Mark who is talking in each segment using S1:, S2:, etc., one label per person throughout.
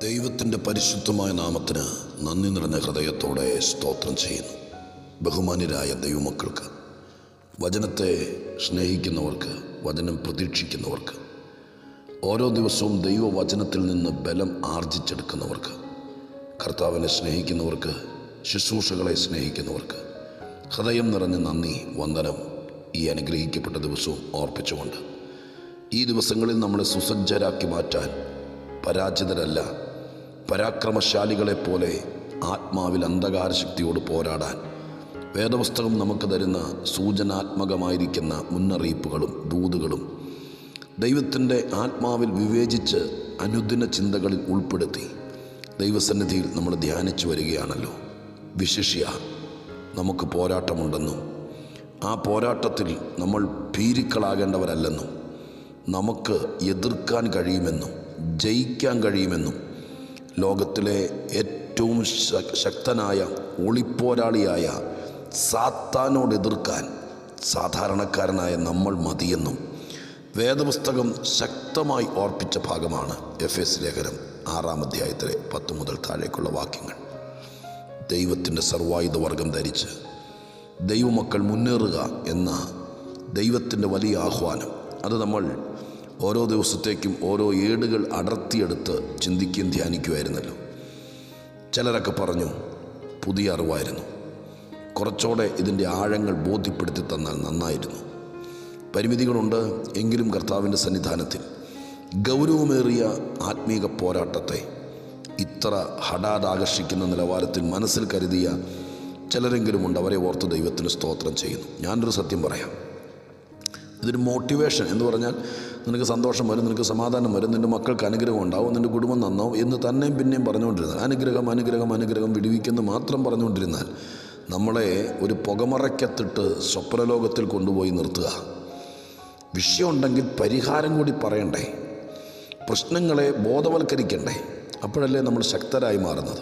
S1: ദൈവത്തിന്റെ പരിശുദ്ധമായ നാമത്തിന് നന്ദി നിറഞ്ഞ ഹൃദയത്തോടെ സ്തോത്രം ചെയ്യുന്നു. ബഹുമാന്യരായ ദൈവമക്കൾക്ക് വചനത്തെ സ്നേഹിക്കുന്നവർക്ക് വചനം പ്രതീക്ഷിക്കുന്നവർക്ക് ഓരോ ദിവസവും ദൈവവചനത്തിൽ നിന്ന് ബലം ആർജിച്ചെടുക്കുന്നവർക്ക് കർത്താവിനെ സ്നേഹിക്കുന്നവർക്ക് ശുശ്രൂഷകളെ സ്നേഹിക്കുന്നവർക്ക് ഹൃദയം നിറഞ്ഞ നന്ദി വന്ദനം ഈ അനുഗ്രഹിക്കപ്പെട്ട ദിവസവും ഓർപ്പിച്ചുകൊണ്ട് ഈ ദിവസങ്ങളിൽ നമ്മളെ സുസജ്ജരാക്കി മാറ്റാൻ പരാജിതരല്ല പരാക്രമശാലികളെപ്പോലെ ആത്മാവിൽ അന്ധകാര ശക്തിയോട് പോരാടാൻ വേദപുസ്തകം നമുക്ക് തരുന്ന സൂചനാത്മകമായിരിക്കുന്ന മുന്നറിയിപ്പുകളും ദൂതുകളും ദൈവത്തിന്റെ ആത്മാവിൽ വിവേചിച്ച് അനുദിന ചിന്തകളിൽ ഉൾപ്പെടുത്തി ദൈവസന്നിധിയിൽ നമ്മൾ ധ്യാനിച്ചു വരികയാണല്ലോ. വിശിഷ്യ നമുക്ക് പോരാട്ടമുണ്ടെന്നും ആ പോരാട്ടത്തിൽ നമ്മൾ ഭീരുക്കളാകേണ്ടവരല്ലെന്നും നമുക്ക് എതിർക്കാൻ കഴിയുമെന്നും ജയിക്കാൻ കഴിയുമെന്നും ലോകത്തിലെ ഏറ്റവും ശക്തനായ ഒളിപ്പോരാളിയായ സാത്താനോട് എതിർക്കാൻ സാധാരണക്കാരനായ നമ്മൾ മതിയെന്നും വേദപുസ്തകം ശക്തമായി ഓർപ്പിച്ച ഭാഗമാണ് എഫ് എസ് ലേഖനം ആറാം അധ്യായത്തിലെ പത്ത് മുതൽ താഴേക്കുള്ള വാക്യങ്ങൾ. ദൈവത്തിന്റെ സർവായുധ വർഗം ധരിച്ച് ദൈവമക്കൾ മുന്നേറുക എന്ന ദൈവത്തിന്റെ വലിയ ആഹ്വാനം. അത് നമ്മൾ ഓരോ ദിവസത്തേക്കും ഓരോ ഏടുകൾ അടർത്തിയെടുത്ത് ചിന്തിക്കുകയും ധ്യാനിക്കുമായിരുന്നല്ലോ ചിലരൊക്കെ പറഞ്ഞു പുതിയ അറിവായിരുന്നു. കുറച്ചുകൂടെ ഇതിന്റെ ആഴങ്ങൾ ബോധ്യപ്പെടുത്തി തന്നാൽ നന്നായിരുന്നു. പരിമിതികളുണ്ട് എങ്കിലും കർത്താവിന്റെ സന്നിധാനത്തിൽ. ഗൗരവമേറിയ ആത്മീക പോരാട്ടത്തെ ഇത്ര ഹഠാതാകർഷിക്കുന്ന നിലവാരത്തിൽ മനസ്സിൽ കരുതിയ ചിലരെങ്കിലും ഉണ്ട് അവരെ ഓർത്ത് ദൈവത്തിന് സ്തോത്രം ചെയ്യുന്നു. ഞാനൊരു സത്യം പറയാം. ഇതൊരു മോട്ടിവേഷൻ എന്ന് പറഞ്ഞാൽ നിനക്ക് സന്തോഷം വരും നിനക്ക് സമാധാനം വരും നിന്റെ മക്കൾക്ക് അനുഗ്രഹം ഉണ്ടാവും നിന്റെ കുടുംബം നന്നാവും എന്ന് തന്നെയും പിന്നെയും പറഞ്ഞുകൊണ്ടിരുന്നാൽ അനുഗ്രഹം അനുഗ്രഹം അനുഗ്രഹം വിടുവിക്കുന്നു മാത്രം പറഞ്ഞുകൊണ്ടിരുന്നാൽ നമ്മളെ ഒരു പുകമറയ്ക്കത്തിട്ട് സ്വപ്നലോകത്തിൽ കൊണ്ടുപോയി നിർത്തുക. വിഷയമുണ്ടെങ്കിൽ പരിഹാരം കൂടി പറയണ്ടേ? പ്രശ്നങ്ങളെ ബോധവൽക്കരിക്കണ്ടേ? അപ്പോഴല്ലേ നമ്മൾ ശക്തരായി മാറുന്നത്.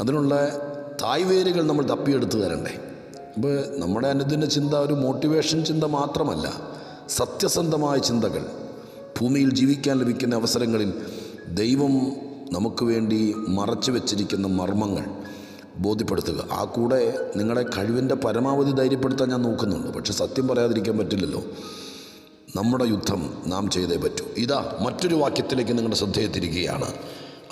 S1: അതിനുള്ള തായ്വേരുകൾ നമ്മൾ തപ്പിയെടുത്ത് തരണ്ടേ? അപ്പോൾ നമ്മുടെ അനുദിന ചിന്ത ഒരു മോട്ടിവേഷൻ ചിന്ത മാത്രമല്ല. സത്യസന്ധമായ ചിന്തകൾ ഭൂമിയിൽ ജീവിക്കാൻ ലഭിക്കുന്ന അവസരങ്ങളിൽ ദൈവം നമുക്ക് വേണ്ടി മറച്ചു വെച്ചിരിക്കുന്ന മർമ്മങ്ങൾ ബോധ്യപ്പെടുത്തുക. ആ കൂടെ നിങ്ങളെ കഴിവിന്റെ പരമാവധി ധൈര്യപ്പെടുത്താൻ ഞാൻ നോക്കുന്നുണ്ട്. പക്ഷെ സത്യം പറയാതിരിക്കാൻ പറ്റില്ലല്ലോ. നമ്മുടെ യുദ്ധം നാം ചെയ്തേ പറ്റൂ. ഇതാ മറ്റൊരു വാക്യത്തിലേക്ക് നിങ്ങളുടെ ശ്രദ്ധയെ തിരികുകയാണ്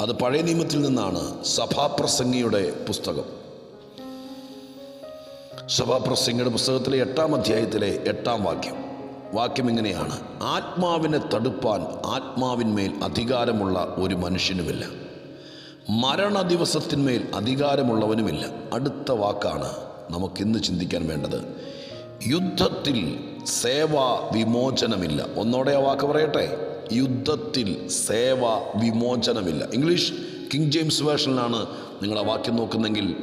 S1: അത് പഴയ നിയമത്തിൽ നിന്നാണ്. സഭാപ്രസംഗിയുടെ പുസ്തകം. സഭാപ്രസംഗിയുടെ പുസ്തകത്തിലെ എട്ടാം അധ്യായത്തിലെ എട്ടാം വാക്യം. വാക്യം ഇങ്ങനെയാണ്. ആത്മാവിനെ തടുപ്പാൻ ആത്മാവിന്മേൽ അധികാരമുള്ള ഒരു മനുഷ്യനുമില്ല. മരണ ദിവസത്തിന്മേൽ അധികാരമുള്ളവനുമില്ല. അടുത്ത വാക്കാണ് നമുക്കിന്ന് ചിന്തിക്കാൻ വേണ്ടത്. യുദ്ധത്തിൽ സേവാ വിമോചനമില്ല. ഒന്നോടെ ആ വാക്ക് പറയട്ടെ. യുദ്ധത്തിൽ സേവാ വിമോചനമില്ല. ഇംഗ്ലീഷ് കിങ് ജെയിംസ് വേർഷനിലാണ് നിങ്ങൾ ആ വാക്യം നോക്കുന്നെങ്കിൽ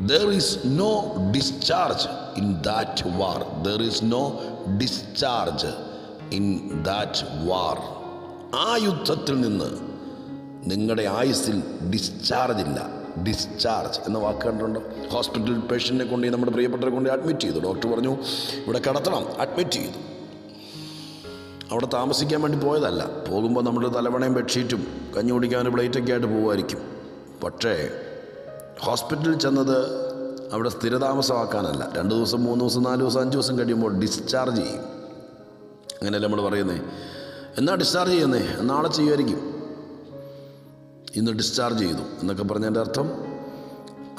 S1: there is no discharge in that war there is no discharge in that war ആ യുദ്ധത്തിൽ നിന്ന് നിങ്ങളുടെ ആയുസ്സിൽ ഡിസ്ചാർജ് ഇല്ല. ഡിസ്ചാർജ് എന്ന വാക്ക് കണ്ടിട്ടുണ്ടോ. ഹോസ്പിറ്റലിൽ പേഷ്യന്റിനെ കൊണ്ട് നമ്മുടെ പ്രിയപ്പെട്ടവരെ കൊണ്ട് അഡ്മിറ്റ് ചെയ്തു. ഡോക്ടർ പറഞ്ഞു ഇവിടെ കിടത്തണം. അഡ്മിറ്റ് ചെയ്തു. അവിടെ താമസിക്കാൻ വേണ്ടി പോയതല്ല. പോകുമ്പോൾ നമ്മുടെ തലവണയും ബെഡ്ഷീറ്റും കഞ്ഞി കുടിക്കാനും പ്ലേറ്റൊക്കെ ആയിട്ട് പോകുമായിരിക്കും പക്ഷേ ഹോസ്പിറ്റലിൽ ചെന്നത് അവിടെ സ്ഥിരതാമസമാക്കാനല്ല. രണ്ട് ദിവസം മൂന്ന് ദിവസം നാല് ദിവസം അഞ്ച് ദിവസം കഴിയുമ്പോൾ ഡിസ്ചാർജ് ചെയ്യും. അങ്ങനെയല്ല നമ്മൾ പറയുന്നത് എന്നാ ഡിസ്ചാർജ് ചെയ്യുന്നേ? നാളെ ചെയ്യുമായിരിക്കും ഇന്ന് ഡിസ്ചാർജ് ചെയ്തു. എന്നൊക്കെ പറഞ്ഞതിന്റെ അർത്ഥം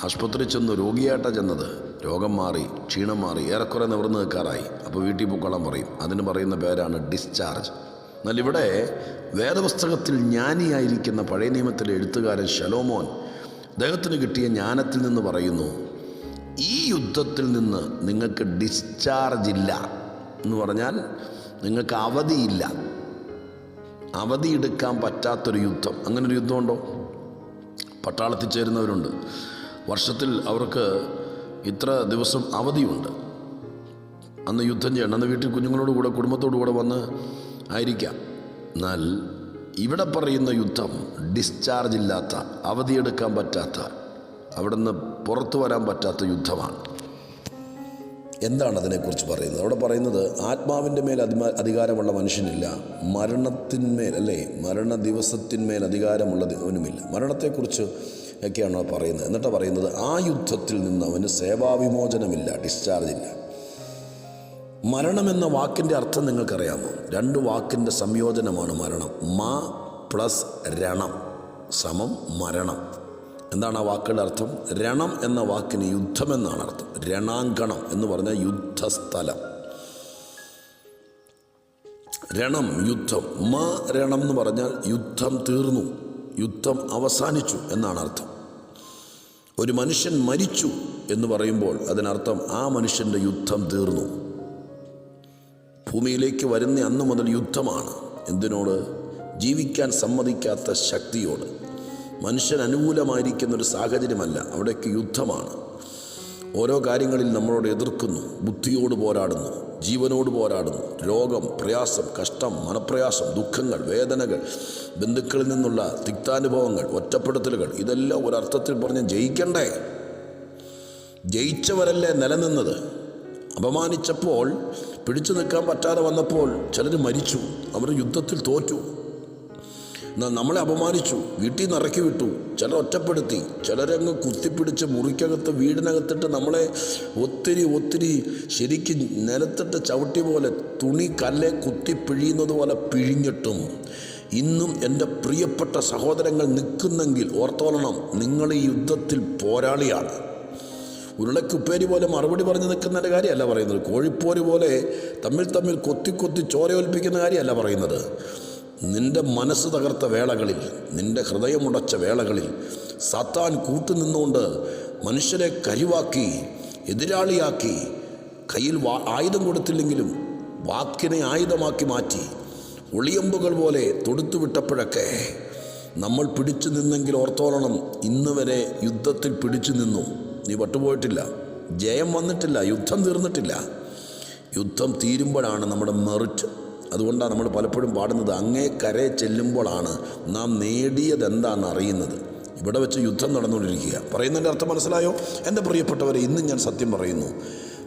S1: ആശുപത്രി ചെന്ന് രോഗിയായിട്ടാണ് ചെന്നത്. രോഗം മാറി ക്ഷീണം മാറി ഏറെക്കുറെ നിവർന്ന് നിൽക്കാറായി. അപ്പോൾ വീട്ടിൽ പൂക്കളം പറയും. അതിന് പറയുന്ന പേരാണ് ഡിസ്ചാർജ് എന്നാൽ ഇവിടെ വേദപുസ്തകത്തിൽ ജ്ഞാനിയായിരിക്കുന്ന പഴയ നിയമത്തിലെ എഴുത്തുകാരൻ ശലോമോൻ അദ്ദേഹത്തിന് കിട്ടിയ ജ്ഞാനത്തിൽ നിന്ന് പറയുന്നു ഈ യുദ്ധത്തിൽ നിന്ന് നിങ്ങൾക്ക് ഡിസ്ചാർജ് ഇല്ല എന്ന് പറഞ്ഞാൽ നിങ്ങൾക്ക് അവധിയില്ല. അവധി അവധിയെടുക്കാൻ പറ്റാത്തൊരു യുദ്ധം. അങ്ങനൊരു യുദ്ധമുണ്ടോ? പട്ടാളത്തിൽ ചേരുന്നവരുണ്ട്. വർഷത്തിൽ അവർക്ക് ഇത്ര ദിവസം അവധിയുണ്ട്. അന്ന് യുദ്ധം ചെയ്യണം. അന്ന് വീട്ടിൽ കുഞ്ഞുങ്ങളോട് കൂടെ കുടുംബത്തോടു കൂടെ വന്ന് ആയിരിക്കാം. എന്നാൽ ഇവിടെ പറയുന്ന യുദ്ധം ഡിസ്ചാർജ് ഇല്ലാത്ത അവധിയെടുക്കാൻ പറ്റാത്ത അവിടുന്ന് പുറത്തു വരാൻ പറ്റാത്ത യുദ്ധമാണ്. എന്താണ് അതിനെക്കുറിച്ച് പറയുന്നത്? അവിടെ പറയുന്നത് ആത്മാവിന്റെ മേൽ അധിമാ അധികാരമുള്ള മനുഷ്യനില്ല. മരണത്തിന്മേൽ അല്ലേ? മരണ ദിവസത്തിന്മേൽ അധികാരമുള്ളവനുമില്ല മരണത്തെക്കുറിച്ച് ഒക്കെയാണ് പറയുന്നത്? എന്നിട്ട് പറയുന്നത് ആ യുദ്ധത്തിൽ നിന്ന് അവന് സേവാവിമോചനമില്ല ഡിസ്ചാർജ് ഇല്ല. മരണമെന്ന വാക്കിന്റെ അർത്ഥം നിങ്ങൾക്കറിയാമോ? രണ്ട് വാക്കിന്റെ സംയോജനമാണ് മരണം. മ പ്ലസ് രണം. സമം മരണം. എന്താണ് ആ വാക്കുകളുടെ അർത്ഥം? രണം എന്ന വാക്കിന് യുദ്ധമെന്നാണ് അർത്ഥം. രണാങ്കണം എന്ന് പറഞ്ഞാൽ യുദ്ധസ്ഥലം. രണം യുദ്ധം. മ രണം എന്ന് പറഞ്ഞാൽ യുദ്ധം തീർന്നു യുദ്ധം അവസാനിച്ചു എന്നാണ് അർത്ഥം. ഒരു മനുഷ്യൻ മരിച്ചു എന്ന് പറയുമ്പോൾ അതിനർത്ഥം ആ മനുഷ്യന്റെ യുദ്ധം തീർന്നു. ഭൂമിയിലേക്ക് വരുന്ന അന്ന് മുതൽ യുദ്ധമാണ്. എന്തിനോട്? ജീവിക്കാൻ സമ്മതിക്കാത്ത ശക്തിയോട്. മനുഷ്യൻ അനുകൂലമായിരിക്കുന്ന ഒരു സാഹചര്യമല്ല. അവിടെയൊക്കെ യുദ്ധമാണ്. ഓരോ കാര്യങ്ങളിൽ നമ്മളോട് എതിർക്കുന്നു ബുദ്ധിയോട് പോരാടുന്നു ജീവനോട് പോരാടുന്നു. രോഗം പ്രയാസം കഷ്ടം മനപ്രയാസം ദുഃഖങ്ങൾ വേദനകൾ ബന്ധുക്കളിൽ നിന്നുള്ള തിക്താനുഭവങ്ങൾ ഒറ്റപ്പെടുത്തലുകൾ ഇതെല്ലാം ഒരർത്ഥത്തിൽ പറഞ്ഞ് ജയിക്കണ്ടേ? ജയിച്ചവരല്ലേ നിലനിന്നത്? അപമാനിച്ചപ്പോൾ പിടിച്ചു നിൽക്കാൻ പറ്റാതെ വന്നപ്പോൾ ചിലർ മരിച്ചു. അവർ യുദ്ധത്തിൽ തോറ്റു. നമ്മളെ അപമാനിച്ചു. വീട്ടിൽ നിന്ന് ഇറക്കി വിട്ടു. ചിലർ ഒറ്റപ്പെടുത്തി. ചിലരങ്ങ് കുത്തിപ്പിടിച്ച് മുറിക്കകത്ത് വീടിനകത്തിട്ട് നമ്മളെ ഒത്തിരി ഒത്തിരി ശരിക്കും നിലത്തിട്ട് ചവിട്ടി പോലെ തുണി കല്ലെ കുത്തി പിഴിയുന്നത് പോലെ പിഴിഞ്ഞിട്ടും. ഇന്നും എന്റെ പ്രിയപ്പെട്ട സഹോദരങ്ങൾ നിൽക്കുന്നെങ്കിൽ ഓർത്തോളണം നിങ്ങൾ ഈ യുദ്ധത്തിൽ പോരാളിയാണ്. ഉരുളക്കുപ്പേരി പോലെ മറുപടി പറഞ്ഞ് നിൽക്കുന്നതിന്റെ കാര്യമല്ല പറയുന്നത്. കോഴിപ്പോര് പോലെ തമ്മിൽ തമ്മിൽ കൊത്തി കൊത്തി ചോരയൊൽപ്പിക്കുന്ന കാര്യമല്ല പറയുന്നത്. നിന്റെ മനസ്സ് തകർത്ത വേളകളിൽ നിന്റെ ഹൃദയമുടച്ച വേളകളിൽ സാത്താൻ കൂട്ടുനിന്നുകൊണ്ട് മനുഷ്യരെ കരിവാക്കി എതിരാളിയാക്കി കയ്യിൽ വാ ആയുധം കൊടുത്തില്ലെങ്കിലും വാക്കിനെ ആയുധമാക്കി മാറ്റി ഒളിയമ്പുകൾ പോലെ തൊടുത്തു വിട്ടപ്പോഴൊക്കെ നമ്മൾ പിടിച്ചു നിന്നെങ്കിൽ ഓർത്തോളണം ഇന്ന് വരെ യുദ്ധത്തിൽ പിടിച്ചു നിന്നു. നീ പട്ടുപോയിട്ടില്ല. ജയം വന്നിട്ടില്ല. യുദ്ധം തീർന്നിട്ടില്ല. യുദ്ധം തീരുമ്പോഴാണ് നമ്മുടെ മെറിറ്റ് അതുകൊണ്ടാണ് നമ്മൾ പലപ്പോഴും പാടുന്നത് അങ്ങേ കരയെ ചെല്ലുമ്പോഴാണ് നാം നേടിയത് എന്താണെന്ന് അറിയുന്നത് ഇവിടെ വെച്ച് യുദ്ധം നടന്നുകൊണ്ടിരിക്കുക. പറയുന്നതിന്റെ അർത്ഥം മനസ്സിലായോ? എന്റെ പ്രിയപ്പെട്ടവരെ ഇന്നും ഞാൻ സത്യം പറയുന്നു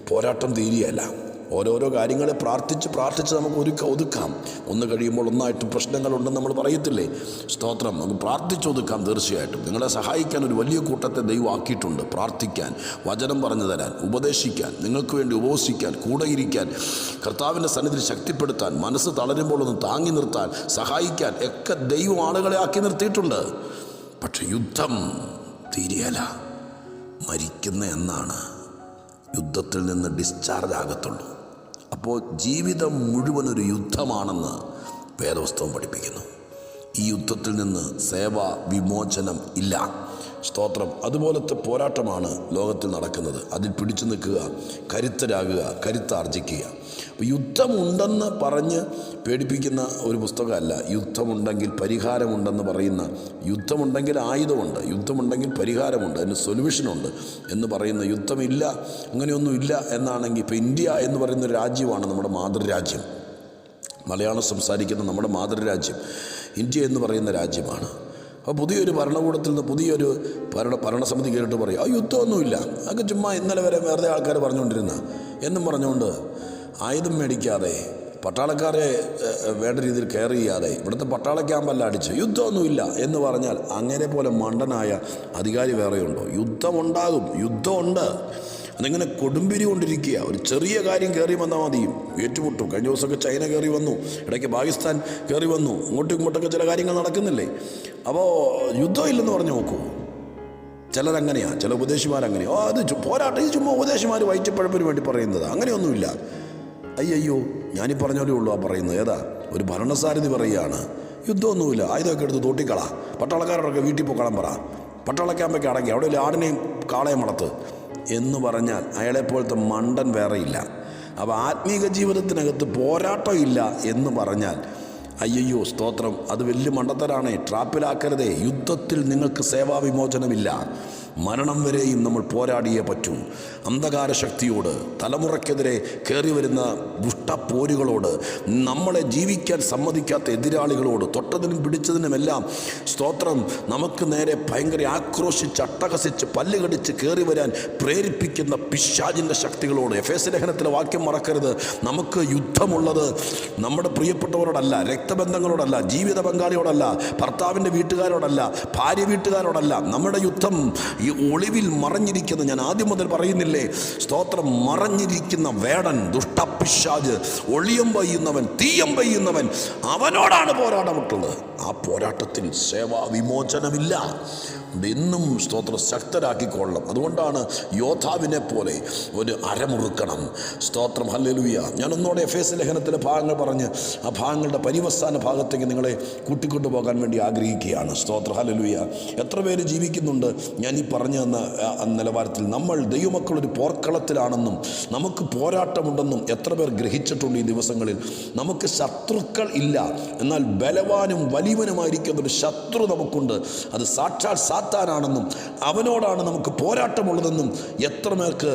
S1: പോരാട്ടം തീരുകയല്ല. ഓരോരോ കാര്യങ്ങളെ പ്രാർത്ഥിച്ച് പ്രാർത്ഥിച്ച് നമുക്ക് ഒരുക്ക ഒതുക്കാം. ഒന്ന് കഴിയുമ്പോൾ ഒന്നായിട്ട് പ്രശ്നങ്ങളുണ്ടെന്ന് നമ്മൾ പറയത്തില്ലേ? സ്തോത്രം. നമുക്ക് പ്രാർത്ഥിച്ചൊതുക്കാം തീർച്ചയായിട്ടും. നിങ്ങളെ സഹായിക്കാൻ ഒരു വലിയ കൂട്ടത്തെ ദൈവം ആക്കിയിട്ടുണ്ട്. പ്രാർത്ഥിക്കാൻ വചനം പറഞ്ഞു തരാൻ ഉപദേശിക്കാൻ നിങ്ങൾക്ക് വേണ്ടി ഉപവസിക്കാൻ കൂടെ ഇരിക്കാൻ കർത്താവിന്റെ സന്നിധി ശക്തിപ്പെടുത്താൻ മനസ്സ് തളരുമ്പോൾ ഒന്ന് താങ്ങി നിർത്താൻ സഹായിക്കാൻ ഒക്കെ ദൈവം ആളുകളെ ആക്കി നിർത്തിയിട്ടുണ്ട്. പക്ഷെ യുദ്ധം തീരിയല മരിക്കുന്ന എന്നാണ് യുദ്ധത്തിൽ നിന്ന് ഡിസ്ചാർജ് ആകത്തുള്ളൂ. അപ്പോൾ ജീവിതം മുഴുവൻ ഒരു യുദ്ധമാണെന്ന് വേദവസ്തവം പഠിപ്പിക്കുന്നു. ഈ യുദ്ധത്തിൽ നിന്ന് സേവ വിമോചനം ഇല്ല. സ്തോത്രം. അതുപോലത്തെ പോരാട്ടമാണ് ലോകത്തിൽ നടക്കുന്നത്. അതിൽ പിടിച്ചു നിൽക്കുക കരുത്തരാകുക കരുത്താർജിക്കുക. യുദ്ധമുണ്ടെന്ന് പറഞ്ഞ് പേടിപ്പിക്കുന്ന ഒരു പുസ്തകമല്ല. യുദ്ധമുണ്ടെങ്കിൽ പരിഹാരമുണ്ടെന്ന് പറയുന്ന യുദ്ധമുണ്ടെങ്കിൽ ആയുധമുണ്ട് യുദ്ധമുണ്ടെങ്കിൽ പരിഹാരമുണ്ട് അതിന് സൊല്യൂഷനുണ്ട് എന്ന് പറയുന്ന യുദ്ധമില്ല അങ്ങനെയൊന്നുമില്ല എന്നാണെങ്കിൽ ഇപ്പോൾ ഇന്ത്യ എന്ന് പറയുന്ന രാജ്യമാണ് നമ്മുടെ മാതൃരാജ്യം. മലയാളം സംസാരിക്കുന്ന നമ്മുടെ മാതൃരാജ്യം ഇന്ത്യ എന്ന് പറയുന്ന രാജ്യമാണ്. അപ്പോൾ പുതിയൊരു ഭരണകൂടത്തിൽ നിന്ന് പുതിയൊരു ഭരണ ഭരണസമിതി കയറിയിട്ട് പറയും ആ യുദ്ധമൊന്നുമില്ല. അതൊക്കെ ചുമ്മാ ഇന്നലെ വരെ വേറെ ആൾക്കാർ പറഞ്ഞുകൊണ്ടിരുന്ന എന്നും പറഞ്ഞുകൊണ്ട് ആയുധം മേടിക്കാതെ പട്ടാളക്കാരെ വേണ്ട രീതിയിൽ കെയർ ചെയ്യാതെ ഇവിടുത്തെ പട്ടാള ക്യാമ്പല്ല അടിച്ച് യുദ്ധമൊന്നുമില്ല എന്ന് പറഞ്ഞാൽ അങ്ങനെ പോലെ മണ്ടനായ അധികാരി വേറെയുണ്ടോ? യുദ്ധമുണ്ടാകും യുദ്ധമുണ്ട്. അതിങ്ങനെ കൊടുമ്പിരി കൊണ്ടിരിക്കുക. ഒരു ചെറിയ കാര്യം കയറി വന്നാൽ മതി. ഏറ്റുമുട്ടും. കഴിഞ്ഞ ദിവസമൊക്കെ ചൈന കയറി വന്നു. ഇടയ്ക്ക് പാകിസ്ഥാൻ കയറി വന്നു. ഇങ്ങോട്ടും ഇങ്ങോട്ടൊക്കെ ചില കാര്യങ്ങൾ നടക്കുന്നില്ലേ? അപ്പോൾ യുദ്ധമില്ലെന്ന് പറഞ്ഞു നോക്കൂ. ചിലരങ്ങനെയാണ് ചില ഉപദേശിമാരങ്ങനെയാണ് അത് പോരാട്ടം. ഇത് ചുമ്മാ ഉപദേശിമാർ വയറ്റപ്പഴപ്പിന് വേണ്ടി പറയുന്നത്. അങ്ങനെയൊന്നുമില്ല. അയ്യോ ഞാനീ പറഞ്ഞോലേ ഉള്ളൂ ആ പറയുന്നത്. ഏതാ? ഒരു ഭരണസാരഥി പറയുകയാണ്. യുദ്ധമൊന്നുമില്ല. ആയുധമൊക്കെ എടുത്ത് തോട്ടിക്കള. പട്ടാളക്കാരോടൊക്കെ വീട്ടിൽ പോക്കളം പറ. പട്ടാളക്കാമ്പൊക്കെ അടങ്ങി. അവിടെ ഒരു ആടിനെയും കാളയും വളർത്ത്. എന്ന് പറഞ്ഞാൽ അയാളെപ്പോലത്തെ മണ്ടൻ വേറെയില്ല. അപ്പോൾ ആത്മീക ജീവിതത്തിനകത്ത് പോരാട്ടം ഇല്ല എന്ന് പറഞ്ഞാൽ അയ്യോ സ്തോത്രം. അത് വലിയ മണ്ടത്തരാണേ. ട്രാപ്പിലാക്കരുതേ. യുദ്ധത്തിൽ നിങ്ങൾക്ക് സേവാവിമോചനമില്ല. മരണം വരെയും നമ്മൾ പോരാടിയേ പറ്റൂ. അന്ധകാര ശക്തിയോട് തലമുറയ്ക്കെതിരെ കയറി വരുന്ന ദുഷ്ടപ്പോരുകളോട് നമ്മളെ ജീവിക്കാൻ സമ്മതിക്കാത്ത എതിരാളികളോട് തൊട്ടതിനും പിടിച്ചതിനുമെല്ലാം സ്തോത്രം നമുക്ക് നേരെ ഭയങ്കര ആക്രോശിച്ച് അട്ടഹസിച്ച് പല്ലുകടിച്ച് കയറി വരാൻ പ്രേരിപ്പിക്കുന്ന പിശാചിന്റെ ശക്തികളോട്. എഫ് എസ് ലേഖനത്തിലെ വാക്യം മറക്കരുത്. നമുക്ക് യുദ്ധമുള്ളത് നമ്മുടെ പ്രിയപ്പെട്ടവരോടല്ല രക്തബന്ധങ്ങളോടല്ല ജീവിത പങ്കാളിയോടല്ല ഭർത്താവിന്റെ വീട്ടുകാരോടല്ല ഭാര്യ വീട്ടുകാരോടല്ല. നമ്മുടെ യുദ്ധം ഈ ഒളിവിൽ മറഞ്ഞിരിക്കുന്ന. ഞാൻ ആദ്യം മുതൽ പറയുന്നില്ലേ സ്തോത്രം മറഞ്ഞിരിക്കുന്ന വേടൻ ദുഷ്ടപിശാജ് ഒളിയം പെയ്യുന്നവൻ തീയം പെയ്യുന്നവൻ അവനോടാണ് പോരാട്ടമുട്ടുള്ളത്. ആ പോരാട്ടത്തിൽ സേവാ വിമോചനമില്ല എന്നും സ്തോത്രം ശക്തരാക്കിക്കൊള്ളണം. അതുകൊണ്ടാണ് യോദ്ധാവിനെ പോലെ ഒരു അരമുറുക്കണം. സ്തോത്രം ഹല്ലേലൂയ. ഞാൻ ഒന്നോടെ എഫ് എസ് ലേഖനത്തിലെ ഭാഗങ്ങൾ പറഞ്ഞ് ആ ഭാഗങ്ങളുടെ പരിവസ്ഥാന ഭാഗത്തേക്ക് നിങ്ങളെ കൂട്ടിക്കൊണ്ടു പോകാൻ വേണ്ടി ആഗ്രഹിക്കുകയാണ്. സ്തോത്ര ഹല്ലേലൂയ. എത്ര പേര് ജീവിക്കുന്നുണ്ട്? ഞാൻ ഈ പറഞ്ഞു ആ, ആ നിലവാരത്തിൽ നമ്മൾ ദൈവമക്കളൊരു പോർക്കളത്തിലാണെന്നും നമുക്ക് പോരാട്ടമുണ്ടെന്നും എത്ര പേർ ഗ്രഹിച്ചിട്ടുണ്ട് ഈ ദിവസങ്ങളിൽ. നമുക്ക് ശത്രുക്കൾ ഇല്ല. എന്നാൽ ബലവാനും വലിയവനുമായിരിക്കുന്ന ഒരു ശത്രു നമുക്കുണ്ട്. അത് സാക്ഷാൽ സാത്താനാണെന്നും അവനോടാണ് നമുക്ക് പോരാട്ടമുള്ളതെന്നും എത്ര പേർക്ക്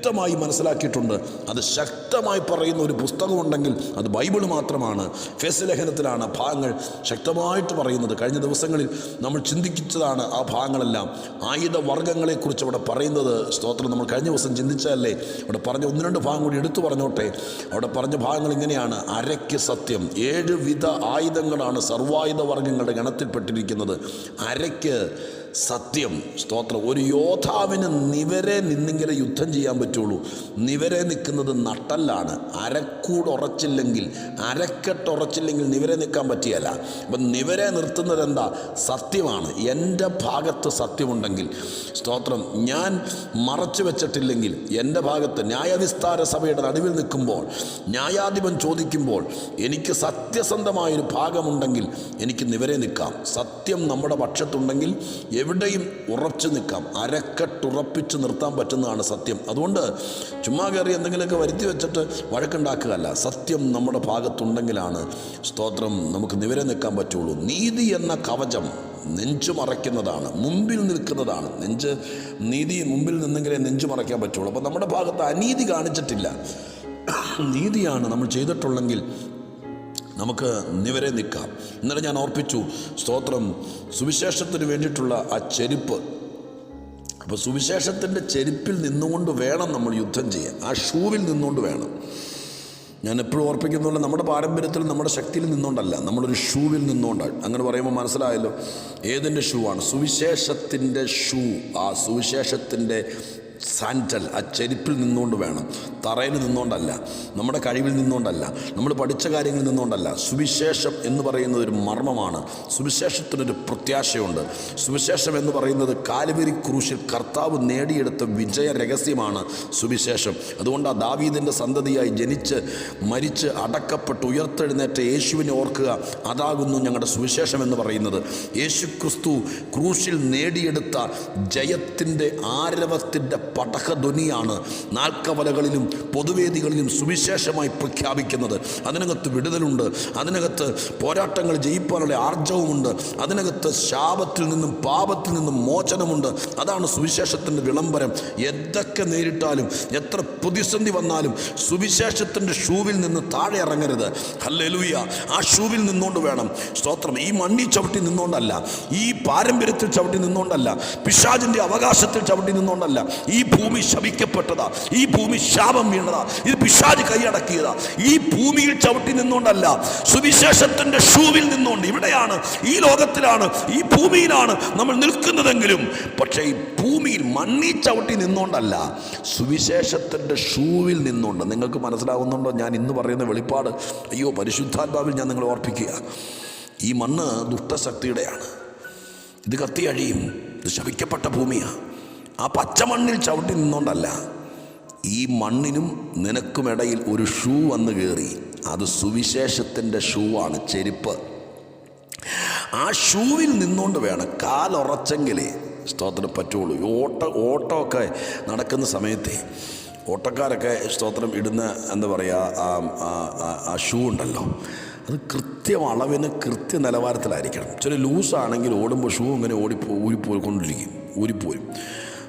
S1: വ്യക്തമായി മനസ്സിലാക്കിയിട്ടുണ്ട്. അത് ശക്തമായി പറയുന്ന ഒരു പുസ്തകമുണ്ടെങ്കിൽ അത് ബൈബിൾ മാത്രമാണ്. ഫെസ് ലേഖനത്തിലാണ് ഭാഗങ്ങൾ ശക്തമായിട്ട് പറയുന്നത്. കഴിഞ്ഞ ദിവസങ്ങളിൽ നമ്മൾ ചിന്തിച്ചതാണ് ആ ഭാഗങ്ങളെല്ലാം. ആയുധ വർഗങ്ങളെക്കുറിച്ച് അവിടെ പറയുന്നത് സ്തോത്രം. നമ്മൾ കഴിഞ്ഞ ദിവസം ചിന്തിച്ചതല്ലേ? അവിടെ പറഞ്ഞ ഒന്ന് രണ്ട് ഭാഗം കൂടി എടുത്തു പറഞ്ഞോട്ടെ. അവിടെ പറഞ്ഞ ഭാഗങ്ങൾ ഇങ്ങനെയാണ്. അരയ്ക്ക് സത്യം. ഏഴ് വിധ ആയുധങ്ങളാണ് സർവായുധ വർഗങ്ങളുടെ ഗണത്തിൽപ്പെട്ടിരിക്കുന്നത്. അരയ്ക്ക് സത്യം. സ്തോത്രം. ഒരു യോദ്ധാവിന് നിവരെ നിന്നെങ്കിലേ യുദ്ധം ചെയ്യാൻ പറ്റുള്ളൂ. നിവരെ നിൽക്കുന്നത് നട്ടല്ലാണ്. അരക്കൂട് ഉറച്ചില്ലെങ്കിൽ അരക്കെട്ട് ഉറച്ചില്ലെങ്കിൽ നിവരെ നിൽക്കാൻ പറ്റിയല്ല. അപ്പം നിവരെ നിർത്തുന്നത് എന്താ? സത്യമാണ്. എന്റെ ഭാഗത്ത് സത്യമുണ്ടെങ്കിൽ സ്തോത്രം ഞാൻ മറച്ചു വെച്ചിട്ടില്ലെങ്കിൽ എന്റെ ഭാഗത്ത് ന്യായവിസ്താര സഭയുടെ നടുവിൽ നിൽക്കുമ്പോൾ ന്യായാധിപൻ ചോദിക്കുമ്പോൾ എനിക്ക് സത്യസന്ധമായൊരു ഭാഗമുണ്ടെങ്കിൽ എനിക്ക് നിവരെ നിൽക്കാം. സത്യം നമ്മുടെ പക്ഷത്തുണ്ടെങ്കിൽ എവിടെയും ഉറച്ചു നിൽക്കാം. അരക്കെട്ടുറപ്പിച്ച് നിർത്താൻ പറ്റുന്നതാണ് സത്യം. അതുകൊണ്ട് ചുമ്മാ കയറി എന്തെങ്കിലുമൊക്കെ വരുത്തി വെച്ചിട്ട് വഴക്കുണ്ടാക്കുകയല്ല. സത്യം നമ്മുടെ ഭാഗത്തുണ്ടെങ്കിലാണ് സ്തോത്രം നമുക്ക് നിവരെ നിൽക്കാൻ പറ്റുള്ളൂ. നീതി എന്ന കവചം നെഞ്ചു മറയ്ക്കുന്നതാണ്. മുമ്പിൽ നിൽക്കുന്നതാണ്. നെഞ്ച് നീതി മുമ്പിൽ നിന്നെങ്കിലേ നെഞ്ചു മറയ്ക്കാൻ പറ്റുള്ളൂ. അപ്പോൾ നമ്മുടെ ഭാഗത്ത് അനീതി കാണിച്ചിട്ടില്ല. നീതിയാണ് നമ്മൾ ചെയ്തിട്ടുള്ളെങ്കിൽ നമുക്ക് നിവരെ നിൽക്കാം. ഇന്നലെ ഞാൻ ഓർപ്പിച്ചു സ്തോത്രം. സുവിശേഷത്തിന് വേണ്ടിയിട്ടുള്ള ആ ചെരുപ്പ്. അപ്പോൾ സുവിശേഷത്തിന്റെ ചെരുപ്പിൽ നിന്നുകൊണ്ട് വേണം നമ്മൾ യുദ്ധം ചെയ്യാൻ. ആ ഷൂവിൽ നിന്നുകൊണ്ട് വേണം. ഞാൻ എപ്പോഴും ഓർപ്പിക്കുന്നുള്ള നമ്മുടെ പാരമ്പര്യത്തിൽ നമ്മുടെ ശക്തിയിൽ നിന്നുകൊണ്ടല്ല. നമ്മളൊരു ഷൂവിൽ നിന്നുകൊണ്ടാണ്. അങ്ങനെ പറയുമ്പോൾ മനസ്സിലായല്ലോ ഏതിന്റെ ഷൂ ആണ് സുവിശേഷത്തിന്റെ ഷൂ. ആ സുവിശേഷത്തിന്റെ സാന്റൽ ആ ചെരുപ്പിൽ നിന്നുകൊണ്ട് വേണം. തറയിൽ നിന്നുകൊണ്ടല്ല നമ്മുടെ കഴിവിൽ നിന്നുകൊണ്ടല്ല നമ്മൾ പഠിച്ച കാര്യങ്ങളിൽ നിന്നുകൊണ്ടല്ല. സുവിശേഷം എന്ന് പറയുന്നത് ഒരു മർമ്മമാണ്. സുവിശേഷത്തിനൊരു പ്രത്യാശയുണ്ട്. സുവിശേഷം എന്ന് പറയുന്നത് കാലുവരി ക്രൂശിൽ കർത്താവ് നേടിയെടുത്ത വിജയ രഹസ്യമാണ് സുവിശേഷം. അതുകൊണ്ട് ആ ദാവീദിന്റെ സന്തതിയായി ജനിച്ച് മരിച്ച് അടക്കപ്പെട്ട് ഉയർത്തെഴുന്നേറ്റ യേശുവിനെ ഓർക്കുക. അതാകുന്നു ഞങ്ങളുടെ സുവിശേഷം എന്ന് പറയുന്നത്. യേശു ക്രിസ്തു ക്രൂശിൽ നേടിയെടുത്ത ജയത്തിന്റെ ആരവത്തിന്റെ പടഹധ്വനിയാണ് നാൽക്കവലകളിലും പൊതുവേദികളിലും സുവിശേഷമായി പ്രഖ്യാപിക്കുന്നത്. അതിനകത്ത് വിടുതലുണ്ട്. അതിനകത്ത് പോരാട്ടങ്ങൾ ജയിപ്പാനുള്ള ആർജവുമുണ്ട്. അതിനകത്ത് ശാപത്തിൽ നിന്നും പാപത്തിൽ നിന്നും മോചനമുണ്ട്. അതാണ് സുവിശേഷത്തിന്റെ വിളംബരം. എന്തൊക്കെ നേരിട്ടാലും എത്ര പ്രതിസന്ധി വന്നാലും സുവിശേഷത്തിന്റെ ഷൂവിൽ നിന്ന് താഴെ ഇറങ്ങരുത്. ഹല്ലേലൂയ. ആ ഷൂവിൽ നിന്നുകൊണ്ട് വേണം. സ്തോത്രം. ഈ മണ്ണി ചവിട്ടി നിന്നുകൊണ്ടല്ല. ഈ പാരമ്പര്യത്തിൽ ചവിട്ടി നിന്നുകൊണ്ടല്ല. പിശാജിന്റെ അവകാശത്തിൽ ചവിട്ടി നിന്നുകൊണ്ടല്ല. ഈ ഭൂമി ശപിക്കപ്പെട്ടതാ ഈ ഭൂമി ശാപം വീണതാ. ഇത് പിശാജ് കൈയടക്കിയതാ. ഈ ഭൂമിയിൽ ചവിട്ടി നിന്നുകൊണ്ടല്ല സുവിശേഷത്തിന്റെ ഷൂവിൽ നിന്നുകൊണ്ട് ഇവിടെയാണ് ഈ ലോകത്തിലാണ് ഈ ഭൂമിയിലാണ് നമ്മൾ നിൽക്കുന്നതെങ്കിലും. പക്ഷേ ഈ ഭൂമിയിൽ മണ്ണി ചവിട്ടി നിന്നുകൊണ്ടല്ല സുവിശേഷത്തിന്റെ ഷൂവിൽ നിന്നുകൊണ്ട്. നിങ്ങൾക്ക് മനസ്സിലാവുന്നുണ്ടോ? ഞാൻ ഇന്ന് പറയുന്ന വെളിപ്പാട്. അയ്യോ പരിശുദ്ധാത്മാവിൽ ഞാൻ നിങ്ങളെ ഓർപ്പിക്കുക. ഈ മണ്ണ് ദുഷ്ടശക്തിയുടെയാണ്. ഇത് കത്തി അഴിയും. ഇത് ശപിക്കപ്പെട്ട ഭൂമിയാണ് ആ പച്ചമണ്ണിൽ ചവിട്ടി നിന്നുകൊണ്ടല്ല ഈ മണ്ണിനും നിനക്കുമിടയിൽ ഒരു ഷൂ വന്ന് കയറി അത് സുവിശേഷത്തിന്റെ ഷൂ ആണ് ചെരുപ്പ്. ആ ഷൂവിൽ നിന്നുകൊണ്ട് വേണം കാലുറച്ചെങ്കിലേ സ്തോത്രം പറ്റുള്ളൂ. ഓട്ട ഓട്ടമൊക്കെ നടക്കുന്ന സമയത്തെ ഓട്ടക്കാരൊക്കെ സ്തോത്രം ഇടുന്ന എന്താ പറയുക ആ ഷൂ ഉണ്ടല്ലോ. അത് കൃത്യം അളവിന് കൃത്യ നിലവാരത്തിലായിരിക്കണം. ചില ലൂസാണെങ്കിൽ ഓടുമ്പോൾ ഷൂ ഇങ്ങനെ ഓടിപ്പോ ഊരിപ്പോയിക്കൊണ്ടിരിക്കും. ഊരിപ്പോരും.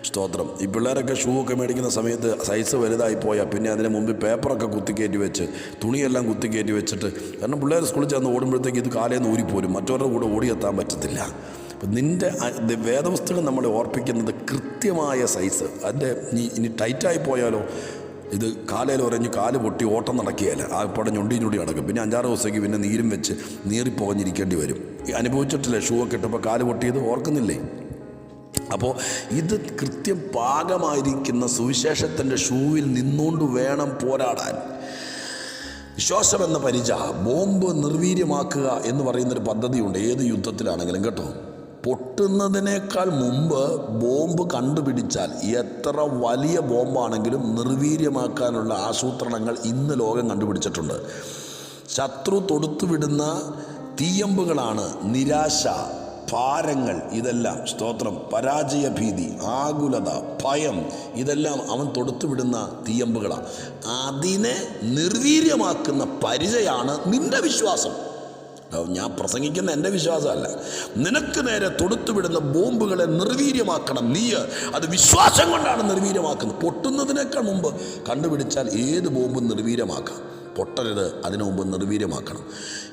S1: സ്തോത്രം. ഈ പിള്ളേരൊക്കെ ഷൂ ഒക്കെ മേടിക്കുന്ന സമയത്ത് സൈസ് വലുതായി പോയാൽ പിന്നെ അതിന് മുമ്പിൽ പേപ്പറൊക്കെ കുത്തിക്കയറ്റി വെച്ച് തുണിയെല്ലാം കുത്തിക്കയറ്റി വെച്ചിട്ട് കാരണം പിള്ളേർ സ്കൂളിൽ ചെന്ന് ഓടുമ്പോഴത്തേക്ക് ഇത് കാലേന്ന് ഊരിപ്പോരും. മറ്റവരുടെ കൂടെ ഓടിയെത്താൻ പറ്റത്തില്ല. അപ്പം നിന്റെ വേദവസ്തുക്കൾ നമ്മളെ ഓർപ്പിക്കുന്നത് കൃത്യമായ സൈസ് അതിന്റെ നീ ഇനി ടൈറ്റായി പോയാലോ ഇത് കാലയിൽ ഉറഞ്ഞ് കാൽ പൊട്ടി ഓട്ടം നടക്കുകയല്ല. ആ പടം ഞൊണ്ടി ഞൊണ്ടി നടക്കും. പിന്നെ അഞ്ചാറ് ദിവസത്തേക്ക് പിന്നെ നീരും വെച്ച് നീറിപ്പോഞ്ഞിരിക്കേണ്ടി വരും. അനുഭവിച്ചിട്ടില്ലേ ഷൂ ഒക്കെ ഇട്ടപ്പോൾ കാൽ പൊട്ടിയത്? ഓർക്കുന്നില്ലേ? അപ്പോൾ ഇത് കൃത്യം പാകമായിരിക്കുന്ന സുവിശേഷത്തിന്റെ ഷൂവിൽ നിന്നുകൊണ്ട് വേണം പോരാടാൻ. വിശ്വാസം എന്ന പരിച ബോംബ് നിർവീര്യമാക്കുക എന്ന് പറയുന്നൊരു പദ്ധതിയുണ്ട്. ഏത് യുദ്ധത്തിലാണെങ്കിലും കേട്ടോ. പൊട്ടുന്നതിനേക്കാൾ മുമ്പ് ബോംബ് കണ്ടുപിടിച്ചാൽ എത്ര വലിയ ബോംബാണെങ്കിലും നിർവീര്യമാക്കാനുള്ള ആസൂത്രണങ്ങൾ ഇന്ന് ലോകം കണ്ടുപിടിച്ചിട്ടുണ്ട്. ശത്രു തൊടുത്തുവിടുന്ന തീയമ്പുകളാണ് നിരാശ ഭാരങ്ങൾ ഇതെല്ലാം സ്തോത്രം പരാജയഭീതി ആകുലത ഭയം ഇതെല്ലാം അവൻ തൊടുത്തുവിടുന്ന തീയമ്പുകളാണ് അതിനെ നിർവീര്യമാക്കുന്ന പരിചയാണ് നിന്റെ വിശ്വാസം. ഞാൻ പ്രസംഗിക്കുന്ന എന്റെ വിശ്വാസമല്ല. നിനക്ക് നേരെ തൊടുത്തുവിടുന്ന ബോംബുകളെ നിർവീര്യമാക്കണം. നീ അത് വിശ്വാസം കൊണ്ടാണ് നിർവീര്യമാക്കുന്നത്. പൊട്ടുന്നതിനേക്കാൾ മുമ്പ് കണ്ടുപിടിച്ചാൽ ഏത് ബോംബും നിർവീര്യമാക്കാം. പൊട്ടരുത് അതിനു മുമ്പ് നിർവീര്യമാക്കണം.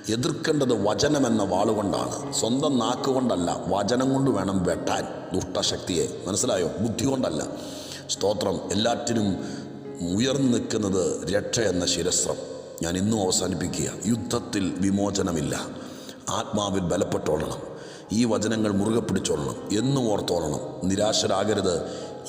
S1: എതിർക്കേണ്ടത് വചനമെന്ന വാളുകൊണ്ടാണ് സ്വന്തം നാക്കുകൊണ്ടല്ല വചനം കൊണ്ട് വേണം വെട്ടാൻ. ദുഷ്ടശക്തിയെ മനസ്സിലായോ? ബുദ്ധി കൊണ്ടല്ല. സ്തോത്രം എല്ലാറ്റിനും ഉയർന്നു നിൽക്കുന്നത് രക്ഷ എന്ന ശിരസ്ത്രം. ഞാൻ ഇന്നും അവസാനിപ്പിക്കുക. യുദ്ധത്തിൽ വിമോചനമില്ല. ആത്മാവിൽ ബലപ്പെട്ടോളണം ഈ വചനങ്ങൾ മുറുകെ പിടിച്ചോളണം എന്നും ഓർത്തോളണം നിരാശരാകരുത്.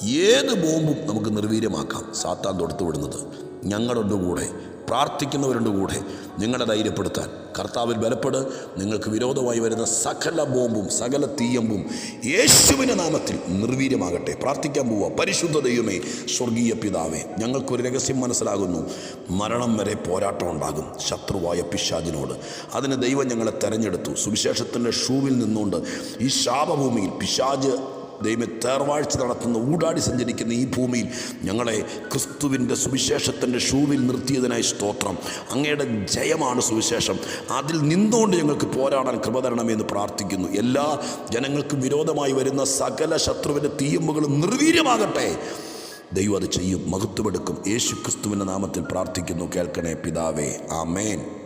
S1: ഏത് ബോംബും നമുക്ക് നിർവീര്യമാക്കാം. സാത്താൻ തൊടുത്തു വിടുന്നത് ഞങ്ങളുണ്ട് കൂടെ പ്രാർത്ഥിക്കുന്നവരുണ്ട് കൂടെ നിങ്ങളെ ധൈര്യപ്പെടുത്താൻ. കർത്താവിൽ ബലപ്പെട് നിങ്ങൾക്ക് വിരോധമായി വരുന്ന സകല ബോംബും സകല തീയമ്പും യേശുവിന്റെ നാമത്തിൽ നിർവീര്യമാകട്ടെ. പ്രാർത്ഥിക്കാൻ പോവുക പരിശുദ്ധ ദൈവമേ സ്വർഗീയ പിതാവേ ഞങ്ങൾക്കൊരു രഹസ്യം മനസ്സിലാകുന്നു. മരണം വരെ പോരാട്ടം ഉണ്ടാകും ശത്രുവായ പിശാജിനോട് അതിന് ദൈവം ഞങ്ങളെ തെരഞ്ഞെടുത്തു. സുവിശേഷത്തിന്റെ ഷൂവിൽ നിന്നുകൊണ്ട് ഈ ശാപഭൂമിയിൽ പിശാജ് ദൈവം തേർവാഴ്ച നടത്തുന്ന ഊടാടി സഞ്ചരിക്കുന്ന ഈ ഭൂമിയിൽ ഞങ്ങളെ ക്രിസ്തുവിന്റെ സുവിശേഷത്തിന്റെ ഷൂവിൽ നിർത്തിയതിനായി സ്തോത്രം. അങ്ങയുടെ ജയമാണ് സുവിശേഷം. അതിൽ നിന്നുകൊണ്ട് ഞങ്ങൾക്ക് പോരാടാൻ കൃപ തരണമെന്ന് പ്രാർത്ഥിക്കുന്നു. എല്ലാ ജനങ്ങൾക്കും വിരോധമായി വരുന്ന സകല ശത്രുവിന്റെ തീയമ്പുകളും നിർവീര്യമാകട്ടെ. ദൈവം അത് ചെയ്യും. മഹത്വമെടുക്കും. യേശു ക്രിസ്തുവിന്റെ നാമത്തിൽ പ്രാർത്ഥിക്കുന്നു. കേൾക്കണേ പിതാവേ. ആമേൻ.